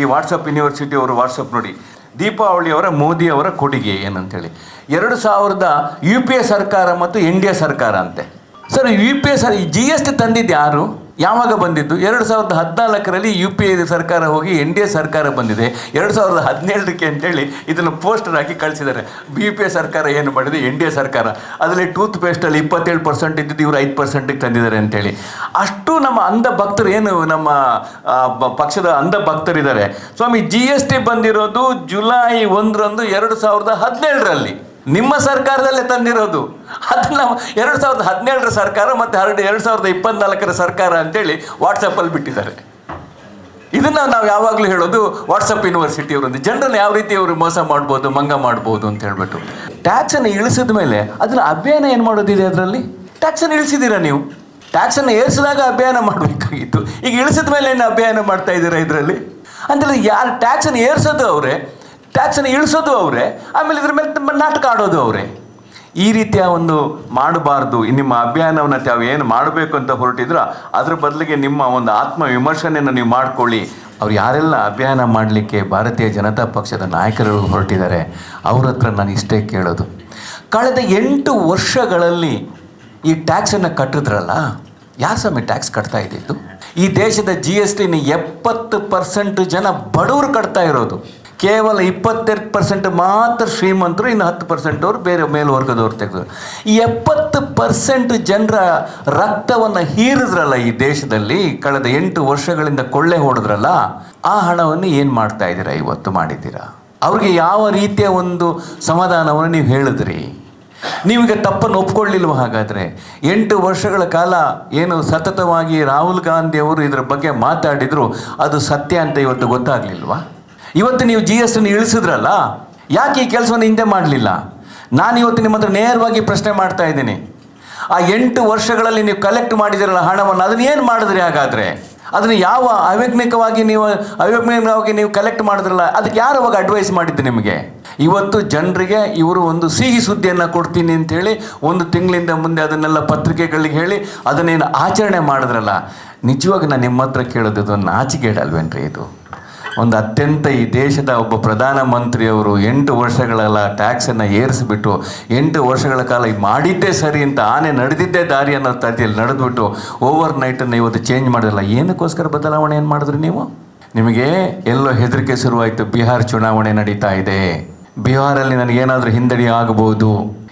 ಈ WhatsApp university ಅವರು WhatsApp ನೋಡಿ. ದೀಪಾವಳಿ ಅವರ, ಮೋದಿ ಅವರ ಕೊಡುಗೆ ಏನಂತೇಳಿ. ಎರಡು ಸಾವಿರದ ಯು ಪಿ ಎ ಸರ್ಕಾರ ಮತ್ತು ಎನ್ ಡಿ ಎ ಸರ್ಕಾರ ಅಂತೆ. Sir, U P A sir G S T ತಂದಿದ್ದು ಯಾರು? ಯಾವಾಗ ಬಂದಿದ್ದು? ಎರಡು ಸಾವಿರದ ಹದಿನಾಲ್ಕರಲ್ಲಿ ಯು ಪಿ ಎ ಸರ್ಕಾರ ಹೋಗಿ ಎನ್ ಡಿ ಎ ಸರ್ಕಾರ ಬಂದಿದೆ. ಎರಡು ಸಾವಿರದ ಹದಿನೇಳಕ್ಕೆ ಅಂತೇಳಿ ಇದನ್ನು ಪೋಸ್ಟರ್ ಹಾಕಿ ಕಳಿಸಿದ್ದಾರೆ. ಬಿ ಪಿ ಎ ಸರ್ಕಾರ ಏನು ಮಾಡಿದೆ? ಎನ್ ಡಿ ಎ ಸರ್ಕಾರ. ಅದರಲ್ಲಿ ಟೂತ್ ಪೇಸ್ಟಲ್ಲಿ ಇಪ್ಪತ್ತೇಳು ಪರ್ಸೆಂಟ್ ಇದ್ದಿದ್ದು ಇವರು ಐದು ಪರ್ಸೆಂಟಿಗೆ ತಂದಿದ್ದಾರೆ ಅಂತೇಳಿ. ಅಷ್ಟು ನಮ್ಮ ಅಂಧ ಭಕ್ತರು ಏನು ನಮ್ಮ ಪಕ್ಷದ ಅಂಧ ಭಕ್ತರಿದ್ದಾರೆ ಸ್ವಾಮಿ ಜಿ ಎಸ್ ಟಿ ಬಂದಿರೋದು ಜುಲೈ ಒಂದರಂದು ಎರಡು ಸಾವಿರದ ಹದಿನೇಳರಲ್ಲಿ. ನಿಮ್ಮ ಸರ್ಕಾರದಲ್ಲೇ ತಂದಿರೋದು. ಅದನ್ನ ಎರಡು ಸಾವಿರದ ಹದಿನೇಳರ ಸರ್ಕಾರ ಮತ್ತು ಹರಡು ಎರಡು ಸಾವಿರದ ಇಪ್ಪತ್ನಾಲ್ಕರ ಸರ್ಕಾರ ಅಂತೇಳಿ ವಾಟ್ಸಪ್ಪಲ್ಲಿ ಬಿಟ್ಟಿದ್ದಾರೆ. ಇದನ್ನು ನಾವು ಯಾವಾಗಲೂ ಹೇಳೋದು ವಾಟ್ಸಪ್ ಯೂನಿವರ್ಸಿಟಿ ಅವರೊಂದು ಜನರನ್ನು ಯಾವ ರೀತಿ ಅವರು ಮೋಸ ಮಾಡ್ಬೋದು, ಮಂಗ ಮಾಡ್ಬೋದು ಅಂತ ಹೇಳ್ಬಿಟ್ಟು. ಟ್ಯಾಕ್ಸನ್ನು ಇಳಿಸಿದ ಮೇಲೆ ಅದನ್ನು ಅಭಿಯಾನ ಏನು ಮಾಡೋದಿದೆ ಅದರಲ್ಲಿ? ಟ್ಯಾಕ್ಸನ್ನು ಇಳಿಸಿದ್ದೀರಾ ನೀವು? ಟ್ಯಾಕ್ಸನ್ನು ಏರಿಸಿದಾಗ ಅಭಿಯಾನ ಮಾಡಬೇಕಾಗಿತ್ತು. ಈಗ ಇಳಿಸಿದ ಮೇಲೆ ಏನು ಅಭಿಯಾನ ಮಾಡ್ತಾ ಇದ್ದೀರಾ ಇದರಲ್ಲಿ? ಅಂದರೆ ಯಾರು ಟ್ಯಾಕ್ಸನ್ನು ಏರಿಸೋದು ಅವರೇ ಟ್ಯಾಕ್ಸನ್ನು ಇಳಿಸೋದು ಅವರೇ, ಆಮೇಲೆ ಇದ್ರ ಮೇಲೆ ತುಂಬ ನಾಟಕ ಆಡೋದು ಅವರೇ. ಈ ರೀತಿಯ ಒಂದು ಮಾಡಬಾರ್ದು ನಿಮ್ಮ ಅಭಿಯಾನವನ್ನು ತಾವು ಏನು ಮಾಡಬೇಕು ಅಂತ ಹೊರಟಿದ್ರೋ, ಅದ್ರ ಬದಲಿಗೆ ನಿಮ್ಮ ಒಂದು ಆತ್ಮ ವಿಮರ್ಶನೆಯನ್ನು ನೀವು ಮಾಡ್ಕೊಳ್ಳಿ. ಅವ್ರು ಯಾರೆಲ್ಲ ಅಭಿಯಾನ ಮಾಡಲಿಕ್ಕೆ ಭಾರತೀಯ ಜನತಾ ಪಕ್ಷದ ನಾಯಕರು ಹೊರಟಿದ್ದಾರೆ, ಅವ್ರ ಹತ್ರ ನಾನು ಇಷ್ಟೇ ಕೇಳೋದು. ಕಳೆದ ಎಂಟು ವರ್ಷಗಳಲ್ಲಿ ಈ ಟ್ಯಾಕ್ಸನ್ನು ಕಟ್ಟಿದ್ರಲ್ಲ, ಯಾರು ಸಮಯ ಟ್ಯಾಕ್ಸ್ ಕಟ್ತಾ ಇದ್ದಿದ್ದು? ಈ ದೇಶದ ಜಿ ಎಸ್ ಟಿನ ಎಪ್ಪತ್ತು ಪರ್ಸೆಂಟ್ ಜನ ಬಡವರು ಕಟ್ತಾ ಇರೋದು. ಕೇವಲ ಇಪ್ಪತ್ತೆರಡು ಪರ್ಸೆಂಟ್ ಮಾತ್ರ ಶ್ರೀಮಂತರು, ಇನ್ನು ಹತ್ತು ಪರ್ಸೆಂಟ್ ಅವರು ಬೇರೆ ಮೇಲ್ವರ್ಗದವ್ರು ತೆಗೆದ್ರು ಎಪ್ಪತ್ತು ಪರ್ಸೆಂಟ್ ಜನರ ರಕ್ತವನ್ನು ಹೀರಿದ್ರಲ್ಲ ಈ ದೇಶದಲ್ಲಿ, ಕಳೆದ ಎಂಟು ವರ್ಷಗಳಿಂದ ಕೊಳ್ಳೆ ಹೊಡೆದ್ರಲ್ಲ, ಆ ಹಣವನ್ನು ಏನು ಮಾಡ್ತಾ ಇದ್ದೀರಾ ಇವತ್ತು ಮಾಡಿದ್ದೀರಾ? ಅವ್ರಿಗೆ ಯಾವ ರೀತಿಯ ಒಂದು ಸಮಾಧಾನವನ್ನು ನೀವು ಹೇಳಿದ್ರಿ? ನೀವೀಗ ತಪ್ಪನ್ನು ಒಪ್ಕೊಳ್ಳಿಲ್ವ ಹಾಗಾದರೆ? ಎಂಟು ವರ್ಷಗಳ ಕಾಲ ಏನು ಸತತವಾಗಿ ರಾಹುಲ್ ಗಾಂಧಿ ಅವರು ಇದರ ಬಗ್ಗೆ ಮಾತಾಡಿದರು, ಅದು ಸತ್ಯ ಅಂತ ಇವತ್ತು ಗೊತ್ತಾಗ್ಲಿಲ್ವಾ? ಇವತ್ತು ನೀವು ಜಿ ಎಸ್ ಟಿನ ಇಳಿಸಿದ್ರಲ್ಲ, ಯಾಕೆ ಈ ಕೆಲಸವನ್ನು ಹಿಂದೆ ಮಾಡಲಿಲ್ಲ? ನಾನು ಇವತ್ತು ನಿಮ್ಮ ಹತ್ರ ನೇರವಾಗಿ ಪ್ರಶ್ನೆ ಮಾಡ್ತಾ ಇದ್ದೀನಿ. ಆ ಎಂಟು ವರ್ಷಗಳಲ್ಲಿ ನೀವು ಕಲೆಕ್ಟ್ ಮಾಡಿದಿರಲ್ಲ ಹಣವನ್ನು, ಅದನ್ನ ಏನು ಮಾಡಿದ್ರಿ ಹಾಗಾದರೆ? ಅದನ್ನು ಯಾವ ಅವೈಜ್ಞಿಕವಾಗಿ ನೀವು, ಅವೈಜ್ಞಾನಿಕವಾಗಿ ನೀವು ಕಲೆಕ್ಟ್ ಮಾಡಿದ್ರಲ್ಲ, ಅದಕ್ಕೆ ಯಾರು ಅವಾಗ ಅಡ್ವೈಸ್ ಮಾಡಿದ್ದು ನಿಮಗೆ? ಇವತ್ತು ಜನರಿಗೆ ಇವರು ಒಂದು ಸಿಹಿ ಸುದ್ದಿಯನ್ನು ಕೊಡ್ತೀನಿ ಅಂತೇಳಿ ಒಂದು ತಿಂಗಳಿಂದ ಮುಂದೆ ಅದನ್ನೆಲ್ಲ ಪತ್ರಿಕೆಗಳಿಗೆ ಹೇಳಿ, ಅದನ್ನೇನು ಆಚರಣೆ ಮಾಡಿದ್ರಲ್ಲ, ನಿಜವಾಗಿ ನಾನು ನಿಮ್ಮ ಹತ್ರ ಕೇಳೋದು ಇದು ನಾಚಿಕೆಡಲ್ವೇನ್ರಿ ಇದು? ಒಂದು ಅತ್ಯಂತ ಈ ದೇಶದ ಒಬ್ಬ ಪ್ರಧಾನಮಂತ್ರಿಯವರು ಎಂಟು ವರ್ಷಗಳೆಲ್ಲ ಟ್ಯಾಕ್ಸನ್ನು ಏರಿಸಿಬಿಟ್ಟು, ಎಂಟು ವರ್ಷಗಳ ಕಾಲ ಮಾಡಿದ್ದೇ ಸರಿ ಅಂತ ಆನೆ ನಡೆದಿದ್ದೇ ದಾರಿ ಅನ್ನೋ ತರದಿಯಲ್ಲಿ ನಡೆದುಬಿಟ್ಟು ಓವರ್ ನೈಟನ್ನು ಇವತ್ತು ಚೇಂಜ್ ಮಾಡೋಲ್ಲ ಏನಕ್ಕೋಸ್ಕರ ಬದಲಾವಣೆ ಏನು ಮಾಡಿದ್ರಿ ನೀವು? ನಿಮಗೆ ಎಲ್ಲೋ ಹೆದರಿಕೆ ಶುರುವಾಯಿತು, ಬಿಹಾರ್ ಚುನಾವಣೆ ನಡೀತಾ ಇದೆ. ಬಿಹಾರಲ್ಲಿ ನನಗೇನಾದರೂ ಹಿಂದಡಿ ಆಗಬಹುದು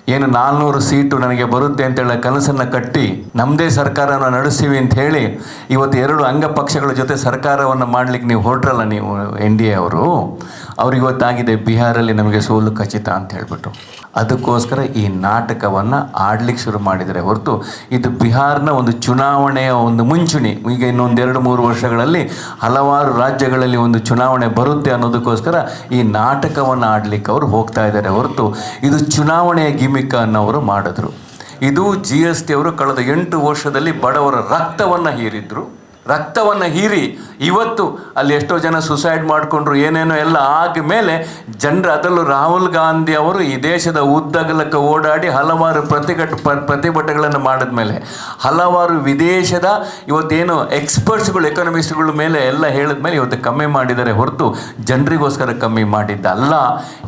ಏನು ನಾಲ್ನೂರು ಸೀಟು ನನಗೆ ಬರುತ್ತೆ ಅಂತೇಳಿ ಕನಸನ್ನು ಕಟ್ಟಿ ನಮ್ಮದೇ ಸರ್ಕಾರವನ್ನು ನಡೆಸ್ತೀವಿ ಅಂತ ಹೇಳಿ ಇವತ್ತು ಎರಡು ಅಂಗಪಕ್ಷಗಳ ಜೊತೆ ಸರ್ಕಾರವನ್ನು ಮಾಡಲಿಕ್ಕೆ ನೀವು ಹೊರಟ್ರಲ್ಲ ನೀವು ಎನ್ ಡಿ ಎ ಅವರು. ಅವ್ರಿಗೆ ಗೊತ್ತಾಗಿದೆ ಬಿಹಾರಲ್ಲಿ ನಮಗೆ ಸೋಲು ಖಚಿತ ಅಂತ ಹೇಳಿಬಿಟ್ಟು ಅದಕ್ಕೋಸ್ಕರ ಈ ನಾಟಕವನ್ನು ಆಡ್ಲಿಕ್ಕೆ ಶುರು ಮಾಡಿದರೆ ಹೊರತು ಇದು ಬಿಹಾರ್ನ ಒಂದು ಚುನಾವಣೆಯ ಒಂದು ಮುಂಚೂಣಿ. ಈಗ ಇನ್ನೊಂದು ಎರಡು ಮೂರು ವರ್ಷಗಳಲ್ಲಿ ಹಲವಾರು ರಾಜ್ಯಗಳಲ್ಲಿ ಒಂದು ಚುನಾವಣೆ ಬರುತ್ತೆ ಅನ್ನೋದಕ್ಕೋಸ್ಕರ ಈ ನಾಟಕವನ್ನು ಆಡಲಿಕ್ಕೆ ಅವರು ಹೋಗ್ತಾ ಇದ್ದಾರೆ. ಹೊರತು ಇದು ಚುನಾವಣೆಯ ಗಿಮಿಕ್ ಅನ್ನೋರು ಮಾಡಿದ್ರು. ಇದು ಜಿ ಎಸ್ ಟಿ ಅವರು ಕಳೆದ ಎಂಟು ವರ್ಷದಲ್ಲಿ ಬಡವರ ರಕ್ತವನ್ನು ಹೀರಿದ್ರು. ರಕ್ತವನ್ನು ಹೀರಿ ಇವತ್ತು ಅಲ್ಲಿ ಎಷ್ಟೋ ಜನ ಸುಸೈಡ್ ಮಾಡಿಕೊಂಡ್ರು, ಏನೇನೋ ಎಲ್ಲ ಆದಮೇಲೆ ಜನರು ಅದರಲ್ಲೂ ರಾಹುಲ್ ಗಾಂಧಿ ಅವರು ಈ ದೇಶದ ಉದ್ದಗಲಕ್ಕೆ ಓಡಾಡಿ ಹಲವಾರು ಪ್ರತಿಘಟ ಪ್ರತಿಭಟನೆಗಳನ್ನು ಮಾಡಿದ ಮೇಲೆ ಹಲವಾರು ವಿದೇಶದ ಇವತ್ತೇನು ಎಕ್ಸ್ಪರ್ಟ್ಸ್ಗಳು ಎಕನಾಮಿಸ್ಟ್ಗಳ ಮೇಲೆ ಎಲ್ಲ ಹೇಳಿದ ಮೇಲೆ ಇವತ್ತು ಕಮ್ಮಿ ಮಾಡಿದ್ದಾರೆ ಹೊರತು ಜನರಿಗೋಸ್ಕರ ಕಮ್ಮಿ ಮಾಡಿದ್ದಲ್ಲ.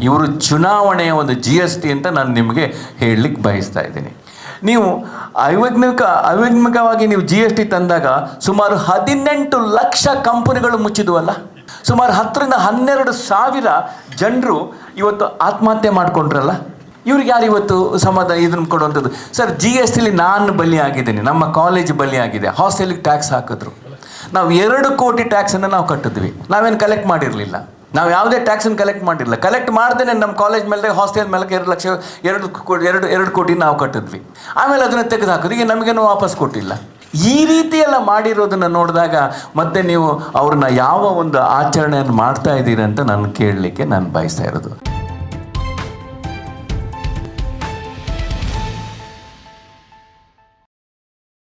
ಇವರು ಚುನಾವಣೆಯ ಒಂದು ಜಿ ಎಸ್ ಟಿ ಅಂತ ನಾನು ನಿಮಗೆ ಹೇಳಲಿಕ್ಕೆ ಬಯಸ್ತಾ ಇದ್ದೀನಿ. ನೀವು ಅವೈಜ್ಞಾನಿಕ ಅವೈಜ್ಞಾನಿಕವಾಗಿ ನೀವು ಜಿ ಎಸ್ ಟಿ ತಂದಾಗ ಸುಮಾರು ಹದಿನೆಂಟು ಲಕ್ಷ ಕಂಪನಿಗಳು ಮುಚ್ಚಿದ್ವಲ್ಲ? ಸುಮಾರು ಹತ್ತರಿಂದ ಹನ್ನೆರಡು ಸಾವಿರ ಜನರು ಇವತ್ತು ಆತ್ಮಹತ್ಯೆ ಮಾಡಿಕೊಂಡ್ರಲ್ಲ? ಇವ್ರಿಗೆ ಯಾರು ಇವತ್ತು ಸಮಾಧಾನ ಇದನ್ನು ಕೊಡುವಂಥದ್ದು? ಸರ್ ಜಿ ಎಸ್ ಟಿಲಿ ನಾನು ಬಲಿ ಆಗಿದ್ದೀನಿ ನಮ್ಮ ಕಾಲೇಜ್ ಬಲಿ ಆಗಿದೆ ಹಾಸ್ಟೆಲಿಗೆ ಟ್ಯಾಕ್ಸ್ ಹಾಕಿದ್ರು. ನಾವು ಎರಡು ಕೋಟಿ ಟ್ಯಾಕ್ಸನ್ನು ನಾವು ಕಟ್ಟಿದ್ವಿ. ನಾವೇನು ಕಲೆಕ್ಟ್ ಮಾಡಿರಲಿಲ್ಲ. ನಾವು ಯಾವುದೇ ಟ್ಯಾಕ್ಸನ್ನು ಕಲೆಕ್ಟ್ ಮಾಡಿಲ್ಲ ಕಲೆಕ್ಟ್ ಮಾಡ್ದೇನೆ ನಮ್ಮ ಕಾಲೇಜ್ ಮೇಲೆ ಹಾಸ್ಟೆಲ್ ಮೇಲೆ ಎರಡು ಲಕ್ಷ, ಎರಡು ಕೋಟಿ ಎರಡು ಎರಡು ಕೋಟಿ ನಾವು ಕಟ್ಟಿದ್ವಿ. ಆಮೇಲೆ ಅದನ್ನು ತೆಗೆದು ಹಾಕೋದು ಈಗ ನಮಗೇನು ವಾಪಸ್ ಕೊಟ್ಟಿಲ್ಲ. ಈ ರೀತಿ ಎಲ್ಲ ಮಾಡಿರೋದನ್ನು ನೋಡಿದಾಗ ಮತ್ತೆ ನೀವು ಅವ್ರನ್ನ ಯಾವ ಒಂದು ಆಚರಣೆಯನ್ನು ಮಾಡ್ತಾ ಇದ್ದೀರಿ ಅಂತ ನಾನು ಕೇಳಲಿಕ್ಕೆ ನಾನು ಬಯಸ್ತಾ ಇರೋದು.